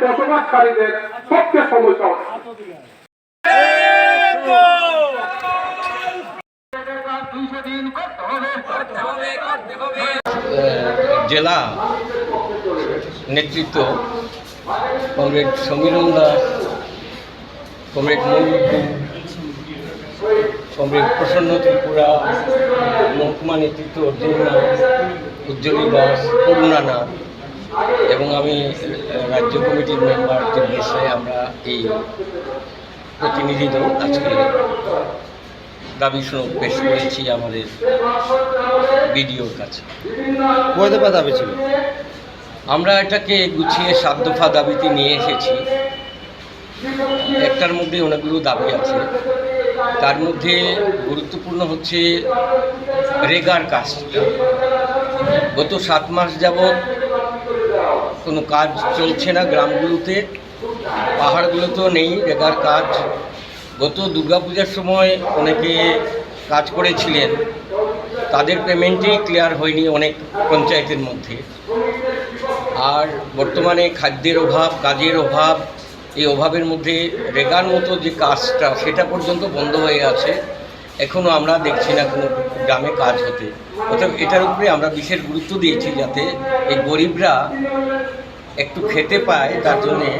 বসবাসকারীদের সবচেয়ে সমস্যা জেলা নেতৃত্ব comrade Samiran Das comrade Mauluddin comrade Prasanna Tripura মহকুমা নেতৃত্ব অর্জুনা উজ্জ্বলী দাস করুণা নাথ এবং আমি রাজ্য কমিটির মেম্বার নির্দেশে আমরা এই প্রতিনিধি দল আজকে দাবি স্বরূপ পেশ করেছি আমাদের বিডিওর কাছে। কয় দফা দাবি ছিল? আমরা এটাকে গুছিয়ে সাত দফা দাবিতে নিয়ে এসেছি। একটার মধ্যে অনেকগুলো দাবি আছে। তার মধ্যে গুরুত্বপূর্ণ হচ্ছে রেগার কাজটা গত সাত মাস যাবৎ কোনো কাজ চলছে না গ্রামগুলোতে পাহাড়গুলোতেও নেই রেগার কাজ। গত দুর্গাপূজার সময় অনেকে কাজ করেছিলেন, তাদের পেমেন্টই ক্লিয়ার হয়নি অনেক পঞ্চায়েতের মধ্যে। আর বর্তমানে খাদ্যের অভাব, কাজের অভাব এই অভাবের মধ্যে রেগার মতো যে কাজটা সেটা পর্যন্ত বন্ধ হয়ে আছে। এখনও আমরা দেখছি না কোনো গ্রামে কাজ হতে। অর্থাৎ এটার উপরে আমরা বিশেষ গুরুত্ব দিয়েছি যাতে এই গরিবরা একটু খেতে পায়, তার জন্যে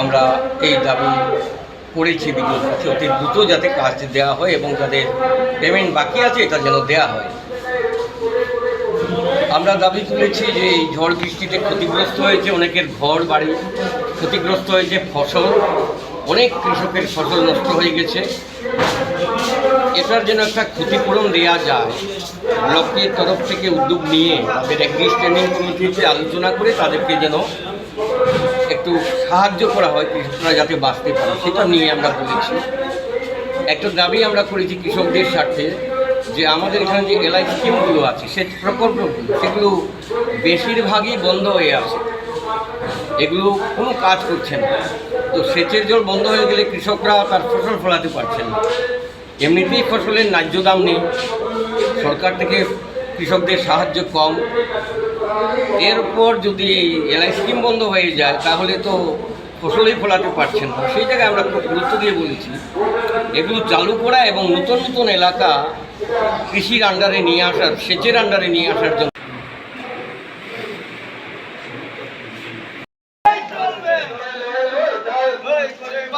আমরা এই দাবি করেছি বিদ্যুৎ কাছে অতি দ্রুত যাতে কাজ দেওয়া হয় এবং যাদের পেমেন্ট বাকি আছে, এটা যেন দেওয়া হয়। আমরা দাবি তুলেছি যে এই ঝড় বৃষ্টিতে ক্ষতিগ্রস্ত হয়েছে অনেকের ঘর বাড়ি। ক্ষতিগ্রস্ত হয়েছে ফসল, অনেক কৃষকের ফসল নষ্ট হয়ে গেছে। এটার যেন একটা ক্ষতিপূরণ দেওয়া যায়, ব্লকের তরফ থেকে উদ্যোগ নিয়ে তাদের একটি স্ট্যান্ডিং কমিটিতে আলোচনা করে তাদেরকে যেন একটু সাহায্য করা হয়, কৃষকরা যাতে বাঁচতে পারে, সেটা নিয়ে আমরা বলেছি। একটা দাবি আমরা করেছি কৃষকদের স্বার্থে, যে আমাদের এখানে যে এলআই স্কিমগুলো আছে সেচ প্রকল্পগুলো, সেগুলো বেশিরভাগই বন্ধ হয়ে আছে। এগুলো কোনো কাজ করছে না। তো সেচের জল বন্ধ হয়ে গেলে কৃষকরা তার ফসল ফলাতে পারছেন না। এমনিতেই ফসলের ন্যায্য দাম নেই। সরকার থেকে কৃষকদের সাহায্য কম। এর উপর যদি এলআই স্কিম বন্ধ হয়ে যায়, তাহলে তো ফসলই ফলাতে পারছেন না। সেই জায়গায় আমরা খুব গুরুত্ব দিয়ে বলেছি, এগুলো চালু করা এবং নতুন নতুন এলাকা কৃষির আন্ডারে নিয়ে আসার, সেচের আন্ডারে নিয়ে আসার জন্য